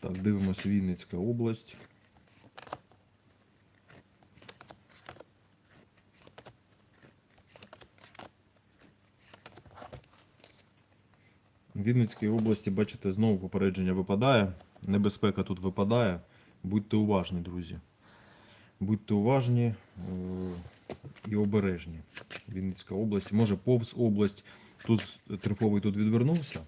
Так, дивимося Вінницька область. В Вінницькій області, бачите, знову попередження випадає. Небезпека тут випадає. Будьте уважні, друзі. Будьте уважні е, і обережні. Вінницька область, може повз область. Тут триповий тут відвернувся.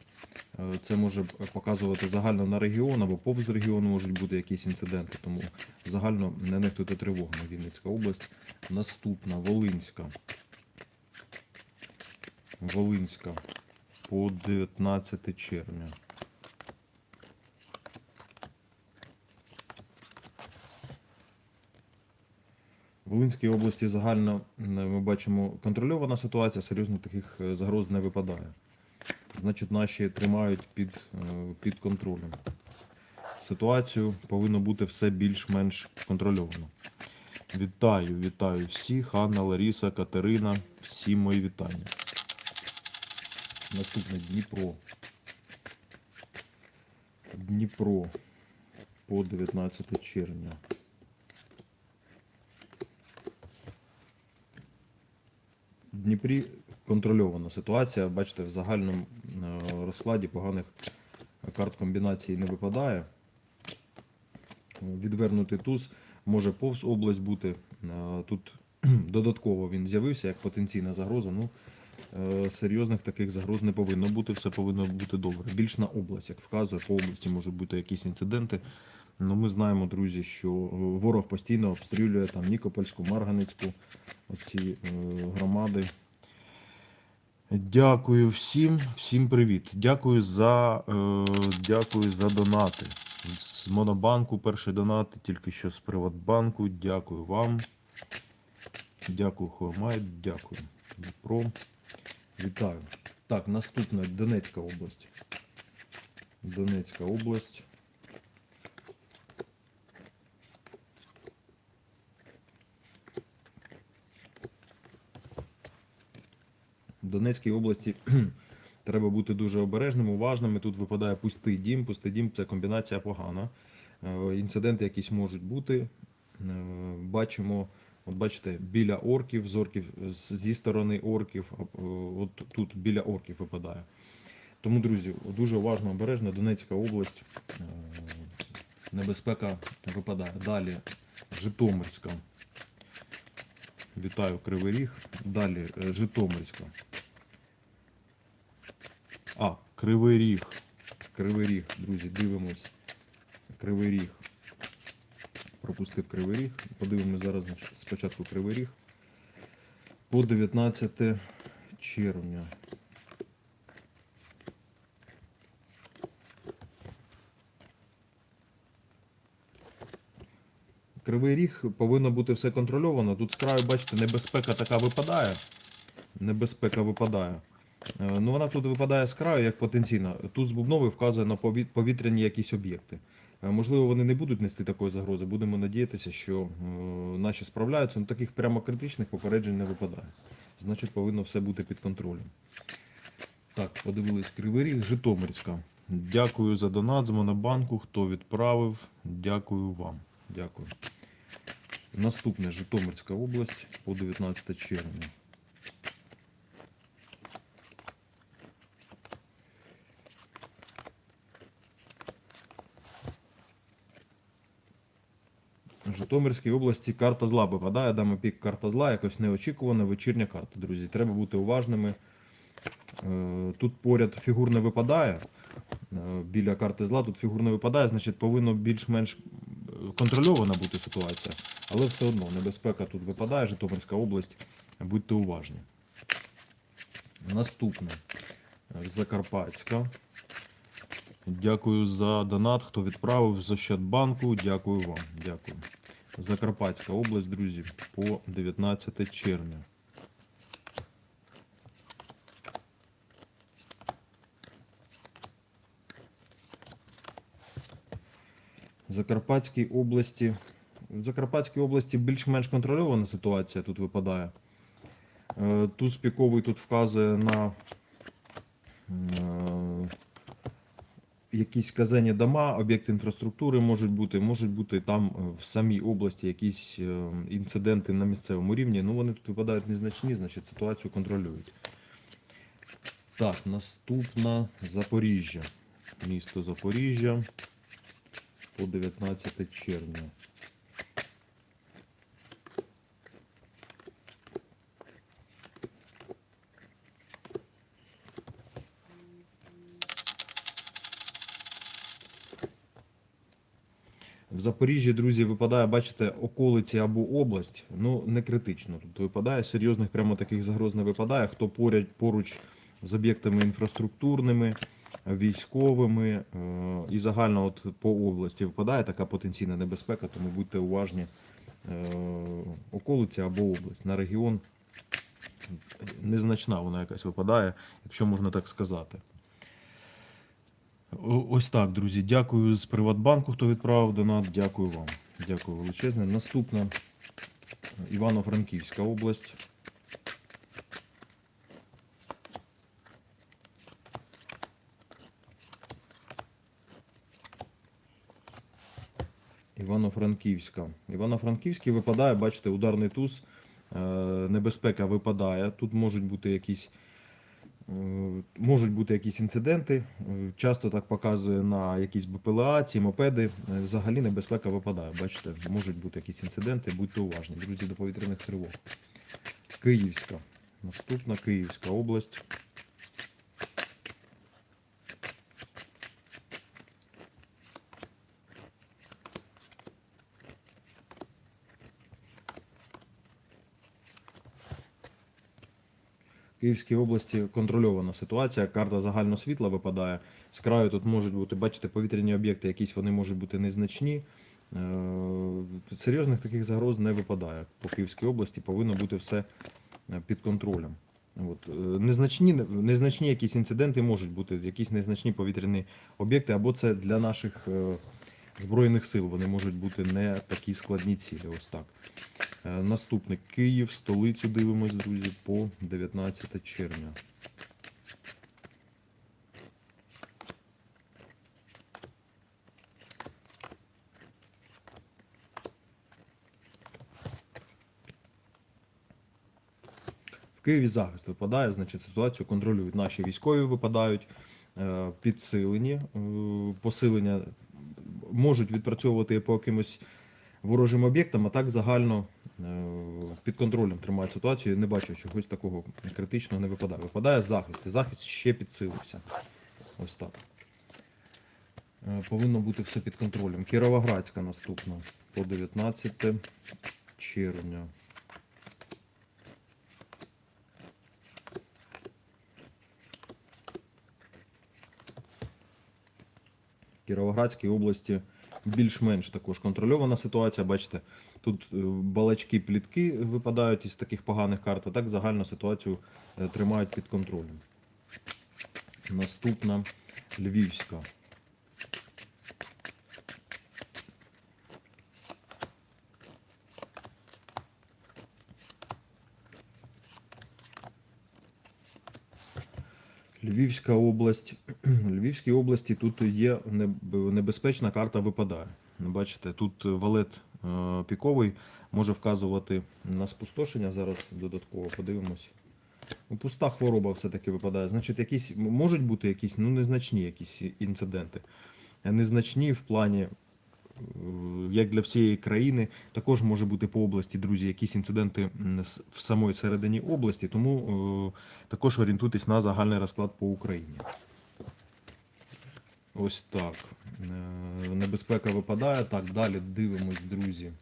Е, Це може показувати загально на регіон або повз регіону можуть бути якісь інциденти. Тому загально не нехтуйте тривогами. Вінницька область. Наступна Волинська. Волинська по 19 червня. В Волинській області загально е, ми бачимо контрольована ситуація, серйозно таких е, загроз не випадає. Значить, наші тримають під, е, під контролем. Ситуацію повинно бути все більш-менш контрольовано. Вітаю, вітаю всіх. Анна, Ларіса, Катерина. Всім мої вітання. Наступне Дніпро. Дніпро по 19 червня. Дніпрі контрольована ситуація. Бачите, в загальному е, розкладі поганих карт комбінації не випадає. Відвернутий туз може повз область бути. Е, Тут додатково він з'явився як потенційна загроза. Ну, е, серйозних таких загроз не повинно бути, все повинно бути добре. Більш на область, як вказує, по області можуть бути якісь інциденти. Ну, ми знаємо, друзі, що ворог постійно обстрілює там Нікопольську, Марганицьку, оці громади. Дякую всім, всім привіт. Дякую за, е, дякую за донати. З Монобанку перший донат, тільки що з Приватбанку. Дякую вам. Дякую, Хормай, дякую. Дніпро. Вітаю. Так, наступна Донецька область. Донецька область. Донецькій області треба бути дуже обережним, уважними. Тут випадає пустий дім. Пустий дім це комбінація погана. Е, Інциденти якісь можуть бути. Е, Бачимо, от бачите, біля орків, з орків зі сторони орків, е, от тут біля орків випадає. Тому, друзі, дуже уважно, обережно. Донецька область. Небезпека випадає. Далі Житомирська. Вітаю Кривий Ріг. Далі Житомирська. А, Кривий Ріг. Кривий Ріг, друзі, дивимось. Кривий Ріг. Пропустив Кривий Ріг. Подивимось зараз спочатку Кривий Ріг. По 19 червня. Кривий ріг повинно бути все контрольовано. Тут з краю, бачите, небезпека така випадає. Небезпека випадає. Е, Ну, вона тут випадає з краю як потенційна. Тут з бубновий вказує на повітряні якісь об'єкти. Е, Можливо, вони не будуть нести такої загрози. Будемо надіятися, що е, наші справляються. Ну, таких прямо критичних попереджень не випадає. Значить, повинно все бути під контролем. Так, подивились Кривий Ріг, Житомирська. Дякую за донат з Монобанку. Хто відправив, дякую вам. Дякую. Наступне Житомирська область по 19 червня. В Житомирській області карта зла випадає. Дама пік карта зла, якось неочікувана вечірня карта, друзі. Треба бути уважними. Е, Тут поряд фігур не випадає. Е, Біля карти зла тут фігур не випадає, значить повинно більш-менш е, контрольована бути ситуація. Але все одно небезпека тут випадає, Житомирська область. Будьте уважні. Наступне. Закарпатська. Дякую за донат, хто відправив з Ощадбанку. Дякую вам. Дякую. Закарпатська область, друзі, по 19 червня. В Закарпатській області. В Закарпатській області більш-менш контрольована ситуація тут випадає. Е, Туз піковий тут вказує на якісь казенні дома, об'єкти інфраструктури можуть бути, можуть бути там е, в самій області якісь е, інциденти на місцевому рівні. Ну вони тут випадають незначні, значить ситуацію контролюють. Так, наступна Запоріжжя. Місто Запоріжжя по 19 червня. Запоріжжі, друзі, випадає, бачите, околиці або область, ну не критично. Тут випадає, серйозних прямо таких загроз не випадає. Хто поряд поруч з об'єктами інфраструктурними, військовими е, і загально от по області випадає така потенційна небезпека, тому будьте уважні. Е, околиці або область на регіон незначна вона якась випадає, якщо можна так сказати. Ось так, друзі. Дякую з Приватбанку, хто відправив донат. Дякую вам. Дякую величезне. Наступна Івано-Франківська область. Івано-Франківська. Івано-Франківський випадає, бачите, ударний туз, е, небезпека випадає. Тут можуть бути якісь Е, Можуть бути якісь інциденти, е, часто так показує на якісь БПЛА, ці мопеди. Е, Взагалі небезпека випадає. Бачите, можуть бути якісь інциденти, будьте уважні. Друзі, до повітряних тривог. Київська. Наступна Київська область. Київській області контрольована ситуація, карта загально світла випадає. З краю тут можуть бути, бачите, повітряні об'єкти, якісь вони можуть бути незначні. Е, Серйозних таких загроз не випадає. По Київській області повинно бути все е, під контролем. От. е, Незначні, незначні якісь інциденти можуть бути, якісь незначні повітряні об'єкти, або це для наших Збройних сил вони можуть бути не такі складні цілі. Ось так. Е, Наступний Київ, столицю дивимось, друзі, по 19 червня. В Києві захист випадає, значить ситуацію контролюють наші військові випадають, е, підсилені, е, посилення можуть відпрацьовувати по якимось ворожим об'єктам, а так загально під контролем тримають ситуацію. Не бачу чогось такого критичного не випадає. Випадає захист, і захист ще підсилився. Ось так. Е, Повинно бути все під контролем. Кіровоградська наступна по 19 червня. Кіровоградській області більш-менш також контрольована ситуація. Бачите, тут е, балачки, плітки випадають із таких поганих карт, а так загальну ситуацію е, тримають під контролем. Наступна Львівська. Львівська область. Львівській області тут є небезпечна карта випадає. Ну, Бачите, тут валет е, піковий може вказувати на спустошення. Зараз додатково подивимось. Пуста хвороба все-таки випадає. Значить, якісь можуть бути якісь ну, незначні якісь інциденти. Е, Незначні в плані, е, як для всієї країни, також може бути по області, друзі, якісь інциденти в самої середині області, тому е, також орієнтуйтесь на загальний розклад по Україні. Ось так. Е, Небезпека випадає. Так, далі дивимось, друзі.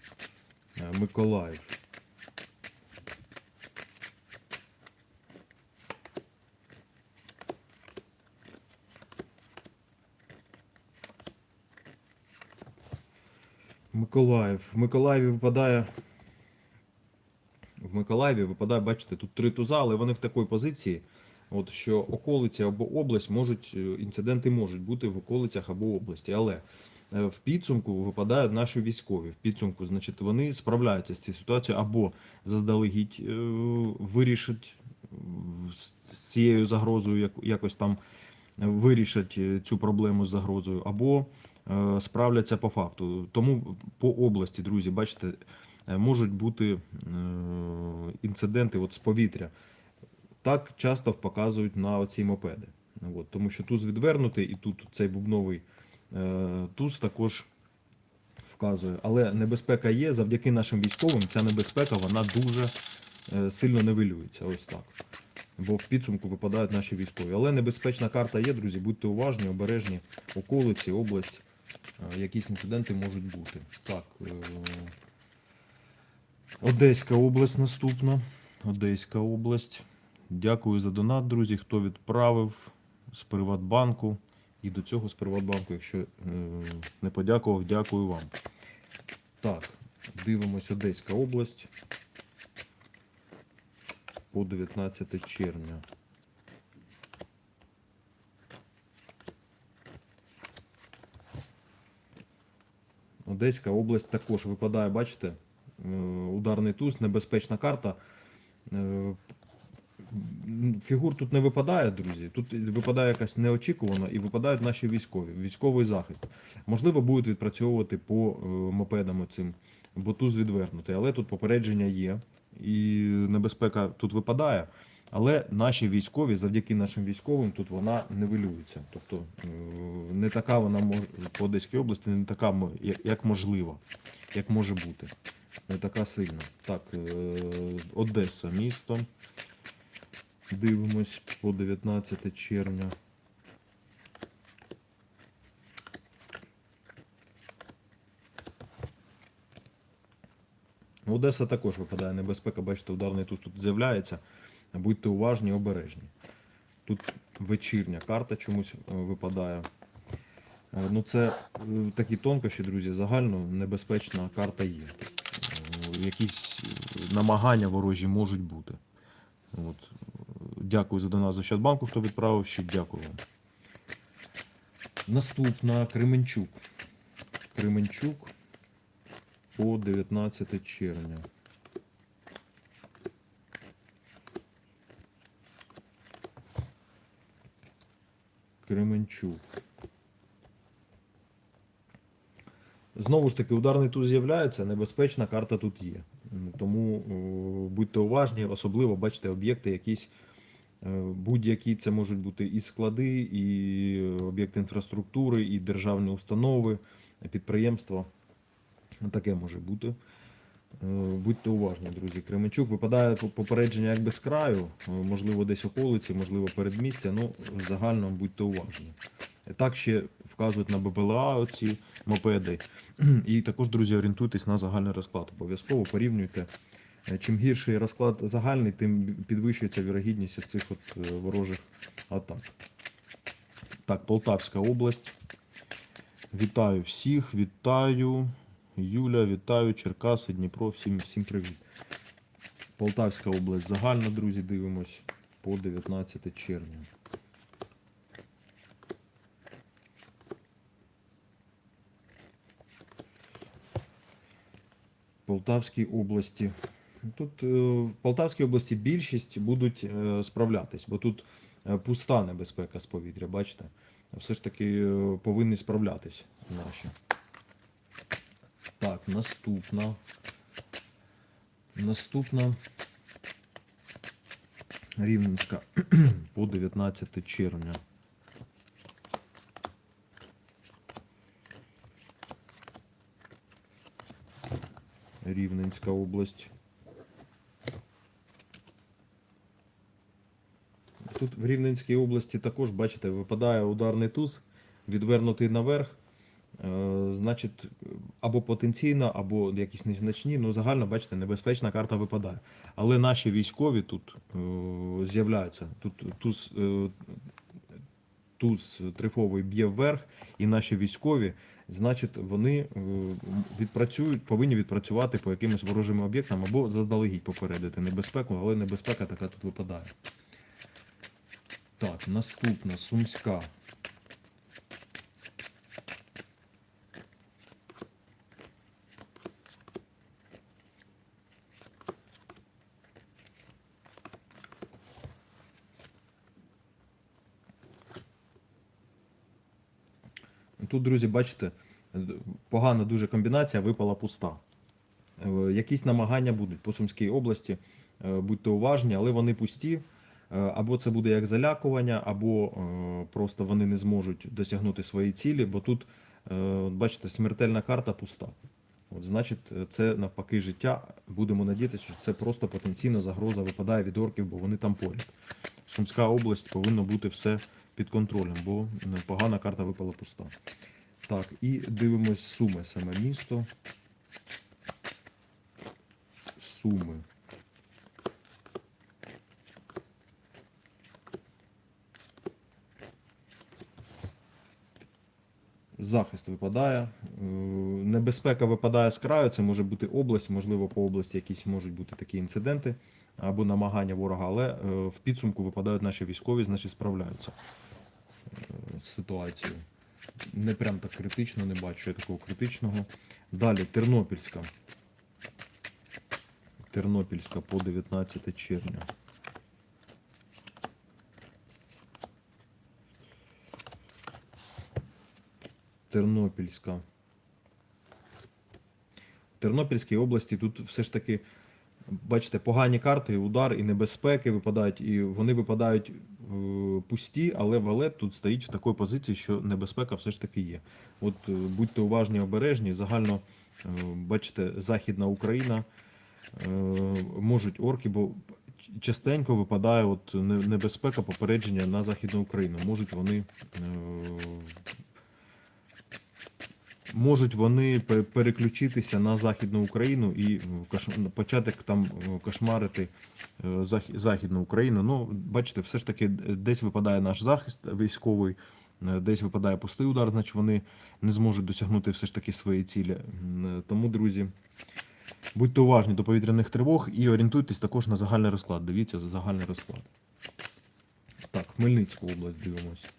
Е, Миколаїв. Миколаїв. В Миколаєві випадає. В Миколаєві випадає, бачите, тут три туза, але вони в такій позиції, от, що околиці або область можуть, е, інциденти можуть бути в околицях або області. Але е, в підсумку випадають наші військові. В підсумку, значить, вони справляються з цією ситуацією або заздалегідь е, вирішать з цією загрозою як- якось там вирішать цю проблему з загрозою, або справляться по факту. Тому по області, друзі, бачите, е, можуть бути е, інциденти от з повітря. Так часто показують на оці мопеди. От, тому що туз відвернутий, і тут цей бубновий е, туз також вказує. Але небезпека є. Завдяки нашим військовим ця небезпека вона дуже е, сильно нивелюється. Ось так. Бо в підсумку випадають наші військові. Але небезпечна карта є, друзі. Будьте уважні, обережні. Околиці, область, е, якісь інциденти можуть бути. Так. е, Одеська область наступна. Одеська область. Дякую за донат, друзі. Хто відправив з Приватбанку. І до цього з Приватбанку, якщо е, не подякував, дякую вам. Так, дивимось Одеська область. По 19 червня. Одеська область також випадає, бачите, е, ударний туз, небезпечна карта. Е, Фігур тут не випадає, друзі. Тут випадає якась неочікувано і випадають наші військові, військовий захист. Можливо, будуть відпрацьовувати по е, мопедам цим, бо туз відвернутий. Але тут попередження є, і небезпека тут випадає. Але наші військові, завдяки нашим військовим, тут вона нивелюється. Тобто е, не така вона мож... по Одеській області, не така як- можлива, як може бути. Не така сильна. Так, е, Одеса місто. Дивимось по 19 червня. Одеса також випадає небезпека, бачите, ударний туз тут з'являється. Будьте уважні, обережні. Тут вечірня карта чомусь е, випадає. Е, Ну, це е, такі тонкощі, друзі, загально небезпечна карта є. Якісь намагання ворожі можуть бути. От. Дякую за донат з Ощадбанку, хто відправив, ще дякую вам. Наступна Кременчук. Кременчук по 19 червня. Кременчук. Знову ж таки, ударний туз з'являється, небезпечна карта тут є. Тому о, будьте уважні, особливо бачите об'єкти якісь. е, Будь-які це можуть бути і склади, і об'єкти інфраструктури, і державні установи, підприємства. Таке може бути. Е, Будьте уважні, друзі. Кременчук випадає попередження якби з краю, е, можливо, десь околиці, можливо, передмістя. Ну, загально будьте уважні. Так ще вказують на БПЛА оці мопеди. І також, друзі, орієнтуйтесь на загальний розклад. Обов'язково порівнюйте. Е, Чим гірший розклад загальний, тим підвищується вірогідність цих от е, ворожих атак. Так, Полтавська область. Вітаю всіх, вітаю. Юля, вітаю, Черкаси, Дніпро, всім, всім привіт. Полтавська область загальна, друзі, дивимось по 19 червня. Полтавській області. Тут е, в Полтавській області більшість будуть е, справлятись, бо тут е, пуста небезпека з повітря, бачите? Все ж таки повинні справлятись наші. Так, наступна. Наступна. Рівненська по 19 червня. Рівненська область. Тут в Рівненській області також, бачите, випадає ударний туз, відвернутий наверх. Е, Значить, або потенційно, або якісь незначні, ну загально, бачите, небезпечна карта випадає. Але наші військові тут е, з'являються. Тут туз, е, туз трифовий б'є вверх, і наші військові, значить, вони е, відпрацюють, повинні відпрацювати по якимось ворожим об'єктам або заздалегідь попередити небезпеку, але небезпека така тут випадає. Так, наступна Сумська. Тут, друзі, бачите, погана дуже комбінація, випала пуста. Е, Якісь намагання будуть по Сумській області, е, будьте уважні, але вони пусті. Е, Або це буде як залякування, або просто вони не зможуть досягнути свої цілі, бо тут, бачите, смертельна карта пуста. От, значить, це навпаки життя. Будемо надіятися, що це просто потенційна загроза випадає від орків, бо вони там поряд. Сумська область повинно бути все під контролем, бо е, погана карта випала пуста. Так, і дивимось Суми, саме місто. Суми. Захист випадає. Е, Небезпека випадає з краю, це може бути область, можливо, по області якісь можуть бути такі інциденти або намагання ворога, але е, в підсумку випадають наші військові, значить справляються е, з ситуацією. Не прям так критично, не бачу я такого критичного. Далі Тернопільська. Тернопільська по 19 червня. Тернопільська. В Тернопільській області тут все ж таки, бачите, погані карти, удар і небезпеки випадають, і вони випадають е, пусті, але валет тут стоїть в такій позиції, що небезпека все ж таки є. От е, будьте уважні, обережні. Загально, е, бачите, Західна Україна можуть орки, бо частенько випадає от небезпека попередження на Західну Україну. Можуть вони. Можуть вони переключитися на Західну Україну і почати там е, кошмарити е, Західну Україну. Ну, бачите, все ж таки десь випадає наш захист військовий, е, десь випадає пустий удар, значить вони не зможуть досягнути все ж таки свої цілі. Тому, друзі, будьте уважні до повітряних тривог і орієнтуйтесь також на загальний розклад. Дивіться за загальний розклад. Так, Хмельницьку область дивимось.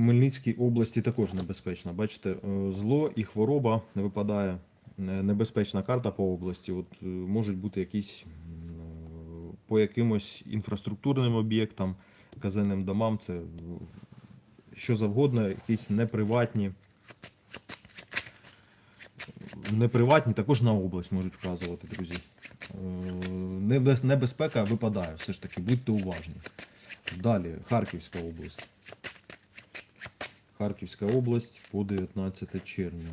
Хмельницькій області також небезпечно. Бачите, е, зло і хвороба випадає. Небезпечна карта по області. От е, можуть бути якісь е, по якимось інфраструктурним об'єктам, казенним домам, це що завгодно, якісь неприватні. Неприватні також на область можуть вказувати, друзі. Небезпека випадає, все ж таки, будьте уважні. Далі, Харківська область. Харківська область по 19 червня.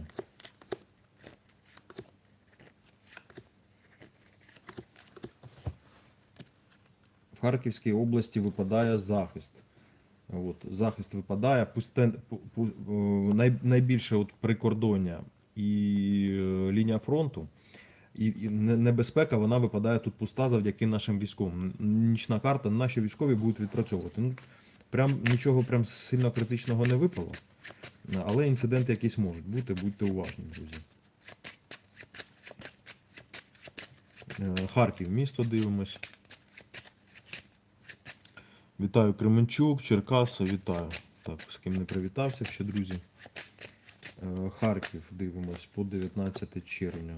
В Харківській області випадає захист. От, захист випадає, пустен, пу- пу- е, най, найбільше от прикордоння і е, лінія фронту. І, небезпека вона випадає тут пуста завдяки нашим військовим. Нічна карта, наші військові будуть відпрацьовувати. Прям нічого прям сильно критичного не випало. Але інциденти якісь можуть бути, будьте уважні, друзі. Е, Харків, місто дивимось. Вітаю Кременчук, Черкаса, вітаю. Так, з ким не привітався ще, друзі. Е, Харків дивимось по 19 червня.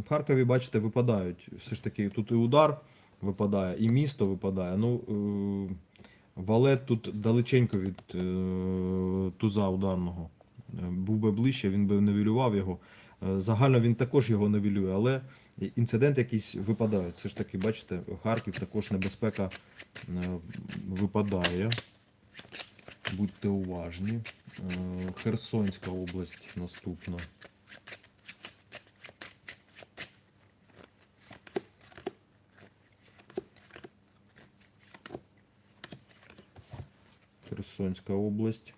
В Харкові, бачите, випадають. Все ж таки, тут і удар випадає, і місто випадає. Ну, е, валет тут далеченько від е, туза ударного. Е, Був би ближче, він би невілював його. Загально він також його невілює, але інцидент якийсь випадають. Все ж таки, бачите, Харків також небезпека випадає. Будьте уважні. Херсонська область наступна. Херсонська область.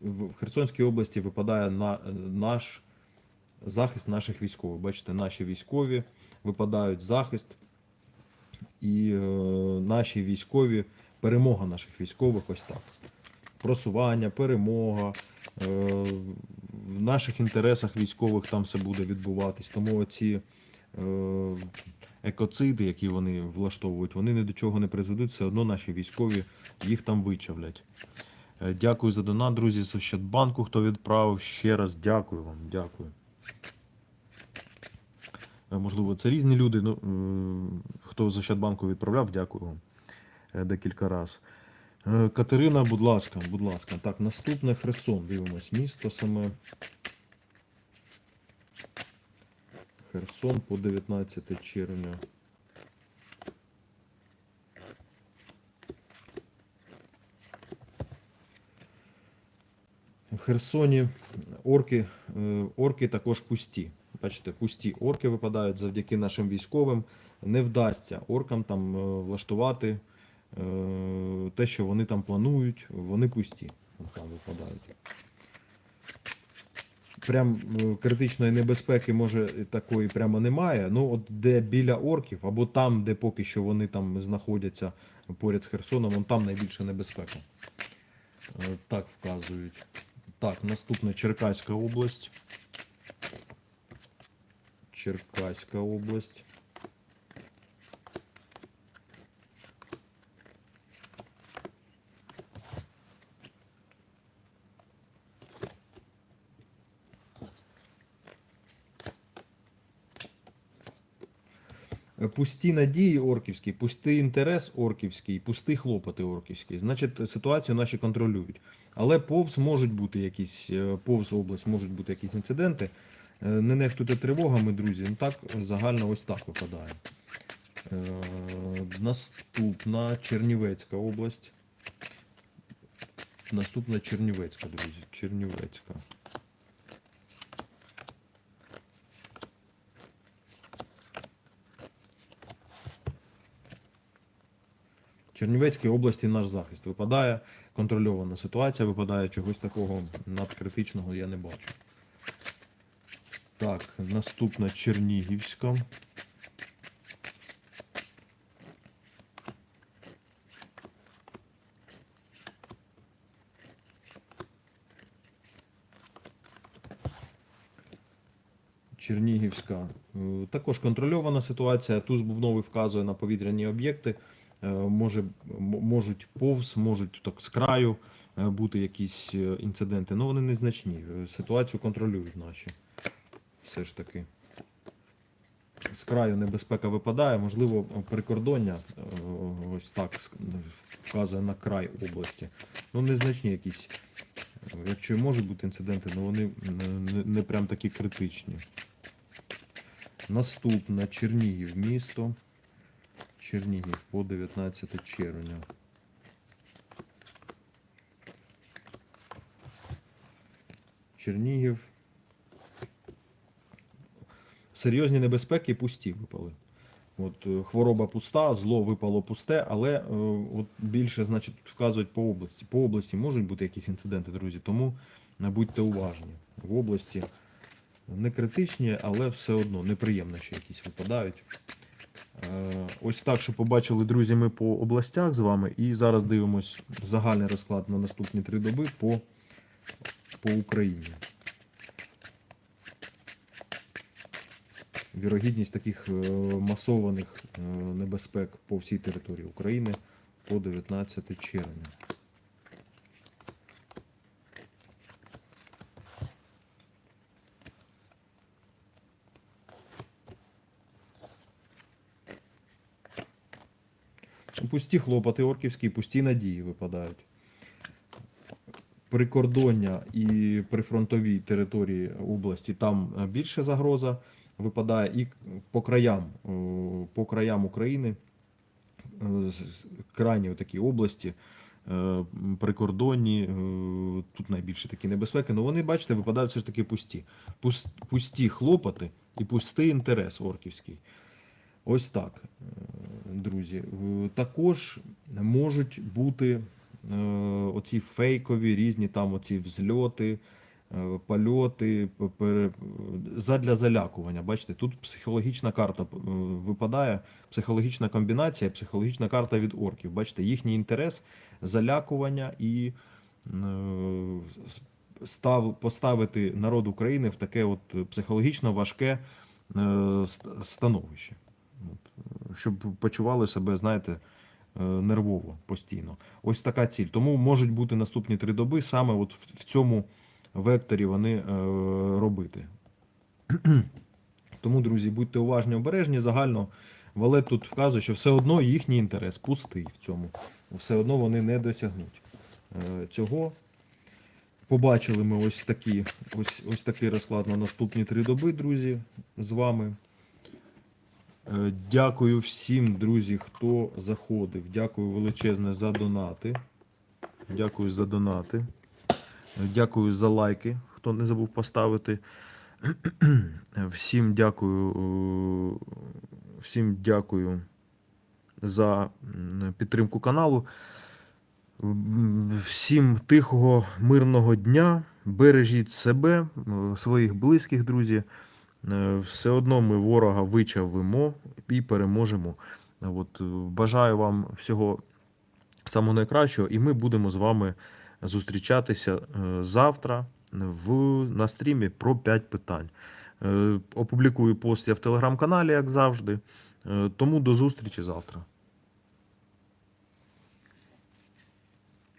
В Херсонській області випадає на наш захист наших військових. Бачите, наші військові випадають захист, і е, наші військові, перемога наших військових ось так. Просування, перемога. Е, в наших інтересах військових там все буде відбуватись. Тому ці е, екоциди, які вони влаштовують, вони ні до чого не призведуть, все одно наші військові їх там вичавлять. Е, Дякую за донат, друзі, з Ощадбанку, хто відправив. Ще раз дякую вам, дякую. Е, Можливо, це різні люди. Ну, хто з Ощадбанку відправляв, дякую вам е, декілька разів. Катерина, будь ласка, будь ласка. Так, наступне Херсон. Дивимось. Місто саме. Херсон по 19 червня. В Херсоні орки, е, орки також пусті. Бачите, пусті орки випадають завдяки нашим військовим. Не вдасться оркам там е, влаштувати е, те, що вони там планують, вони пусті. Там випадають. Прям е, критичної небезпеки, може, такої прямо немає. Ну, от де біля орків, або там, де поки що вони там знаходяться поряд з Херсоном, вон там найбільша небезпека. Е, Так вказують. Так, наступна Черкаська область. Черкаська область. Пусті надії орківські, пустий інтерес орківський, пусті хлопоти орківські. Значить, ситуацію наші контролюють. Але повз можуть бути якісь, е, повз область можуть бути якісь інциденти. Е, Не нехтуйте тривогами, друзі. Ну так загально ось так випадає. Е, Наступна Чернівецька область. Наступна Чернівецька, друзі. Чернівецька. Чернівецькій області наш захист випадає, контрольована ситуація випадає, чогось такого надкритичного я не бачу. Так, наступна Чернігівська. Чернігівська. Е, Також контрольована ситуація. Туз бубновий вказує на повітряні об'єкти. Е, Може, можуть повз, можуть так з краю е, бути якісь е, інциденти. Ну вони незначні. Ситуацію контролюють наші. Все ж таки. З краю небезпека випадає, можливо, прикордоння ось так вказує на край області. Ну, незначні якісь. Якщо можуть бути інциденти, але вони не, не, не прям такі критичні. Наступне Чернігів місто. Чернігів по 19 червня. Чернігів. Серйозні небезпеки пусті випали. От е, хвороба пуста, зло випало пусте, але е, от більше, значить, вказують по області. По області можуть бути якісь інциденти, друзі, тому будьте уважні. В області не критичні, але все одно неприємно, що якісь випадають. Е, Ось так, що побачили, друзі, ми по областях з вами. І зараз дивимось загальний розклад на наступні три доби по, по Україні. Вірогідність таких е, масованих е, небезпек по всій території України по 19 червня. Пусті хлопоти орківські, пусті надії випадають. Прикордоння і прифронтові території області там е, більше загроза випадає і по краям, е, по краям України, е, крайні такі області, прикордонні, тут найбільше такі небезпеки, але вони, бачите, випадають все ж таки пусті. Пус- Пусті хлопоти і пустий інтерес орківський. Ось так, друзі. Е, Також можуть бути е, оці фейкові різні там оці взльоти, е, польоти, задля залякування. Бачите, тут психологічна карта випадає, психологічна комбінація, психологічна карта від орків. Бачите, їхній інтерес залякування і став, поставити народ України в таке от психологічно важке становище. Щоб почували себе, знаєте, е, нервово постійно. Ось така ціль. Тому можуть бути наступні три доби саме от в, в цьому векторі вони е, робити. Тому, друзі, будьте уважні, обережні. Загально Валет тут вказує, що все одно їхній інтерес пустий в цьому. Все одно вони не досягнуть е, цього. Побачили ми ось такі, ось, ось такий розклад на наступні три доби, друзі, з вами. Е, Дякую всім, друзі, хто заходив. Дякую величезне за донати. Дякую за донати. Е, Дякую за лайки, хто не забув поставити. Всім дякую. е, Всім дякую за підтримку каналу. Всім тихого, мирного дня. Бережіть себе, своїх близьких, друзі. Е, Все одно ми ворога вичавимо і переможемо. От, е, бажаю вам всього самого найкращого, і ми будемо з вами зустрічатися е, завтра в, на стрімі про 5 питань. Е, Опублікую пост я в телеграм-каналі, як завжди. Е, Тому до зустрічі завтра.